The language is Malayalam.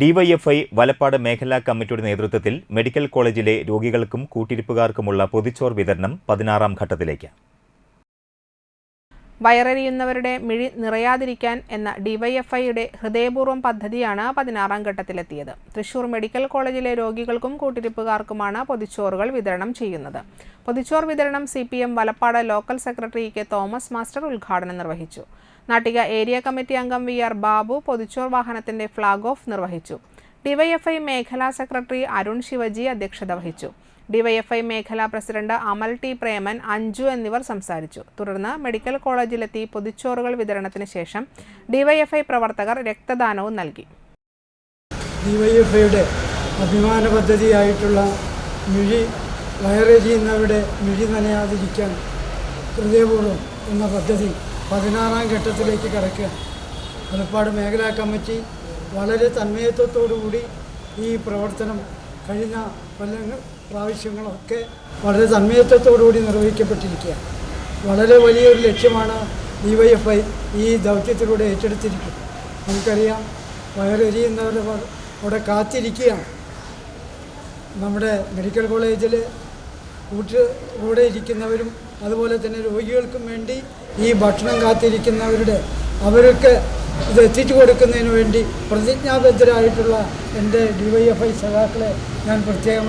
ഡിവൈഎഫ്ഐ വലപ്പാട് മേഖലാ കമ്മിറ്റിയുടെ നേതൃത്വത്തിൽ മെഡിക്കൽ കോളേജിലെ രോഗികൾക്കും കൂട്ടിരിപ്പുകാർക്കുമുള്ള പൊതിച്ചോർ വിതരണം പതിനാറാം ഘട്ടത്തിലേക്ക്. വയറെരിയുന്നവരുടെ മിഴി നിറയാതിരിക്കാൻ എന്ന ഡിവൈഎഫ്ഐയുടെ ഹൃദയപൂർവം പദ്ധതിയാണ് പതിനാറാം ഘട്ടത്തിലെത്തിയത്. തൃശൂർ മെഡിക്കൽ കോളേജിലെ രോഗികൾക്കും കൂട്ടിരിപ്പുകാർക്കുമാണ് പൊതിച്ചോറുകൾ വിതരണം ചെയ്യുന്നത്. പൊതിച്ചോർ വിതരണം C P M Valappad local secretary K Thomas master ഉദ്ഘാടനം നിർവഹിച്ചു. നാട്ടിക ഏരിയ കമ്മിറ്റി അംഗം വി ആർ ബാബു പൊതിച്ചോർ വാഹനത്തിന്റെ ഫ്ളാഗ് ഓഫ് നിർവഹിച്ചു. ഡിവൈഎഫ്ഐ മേഖലാ സെക്രട്ടറി അരുൺ ശിവജി അധ്യക്ഷത വഹിച്ചു. ഡിവൈഎഫ്ഐ മേഖലാ പ്രസിഡന്റ് അമൽ ടി പ്രേമൻ അഞ്ജു എന്നിവർ സംസാരിച്ചു. തുടർന്ന് മെഡിക്കൽ കോളേജിലെത്തി പൊതിച്ചോറുകൾ വിതരണത്തിന് ശേഷം ഡിവൈഎഫ്ഐ പ്രവർത്തകർ രക്തദാനവും നൽകി. ഡിവൈഎഫ്ഐയുടെ അഭിമാന പദ്ധതിയായിട്ടുള്ള മിഴി വയറെരിയുന്നവരുടെ മിഴി നനയാതിരിക്കാൻ ഹൃദയപൂർവം എന്ന പദ്ധതി പതിനാറാം ഘട്ടത്തിലേക്ക് കടക്കുക വലപ്പാട് മേഖലാ കമ്മിറ്റി വളരെ തന്മയത്വത്തോടുകൂടി ഈ പ്രവർത്തനം കഴിഞ്ഞ കൊല്ലങ്ങൾ പ്രാവശ്യങ്ങളൊക്കെ വളരെ തന്മയത്വത്തോടുകൂടി നിർവഹിക്കപ്പെട്ടിരിക്കുകയാണ്. വളരെ വലിയൊരു ലക്ഷ്യമാണ് ഡി വൈ എഫ് ഐ ഈ ദൗത്യത്തിലൂടെ ഏറ്റെടുത്തിരിക്കുന്നത്. നമുക്കറിയാം വയറെരിയുന്നവരുടെ അവിടെ കാത്തിരിക്കുകയാണ്. നമ്മുടെ മെഡിക്കൽ കോളേജിൽ കൂട്ട് കൂടെ ഇരിക്കുന്നവരും അതുപോലെ തന്നെ രോഗികൾക്കും വേണ്ടി ഈ ഭക്ഷണം കാത്തിരിക്കുന്നവരുടെ അവർക്ക് ഇത് എത്തിച്ചു കൊടുക്കുന്നതിന് വേണ്ടി പ്രതിജ്ഞാബദ്ധരായിട്ടുള്ള എന്റെ ഡി വൈ എഫ് ഐ സഖാക്കളെ ഞാൻ പ്രത്യേകം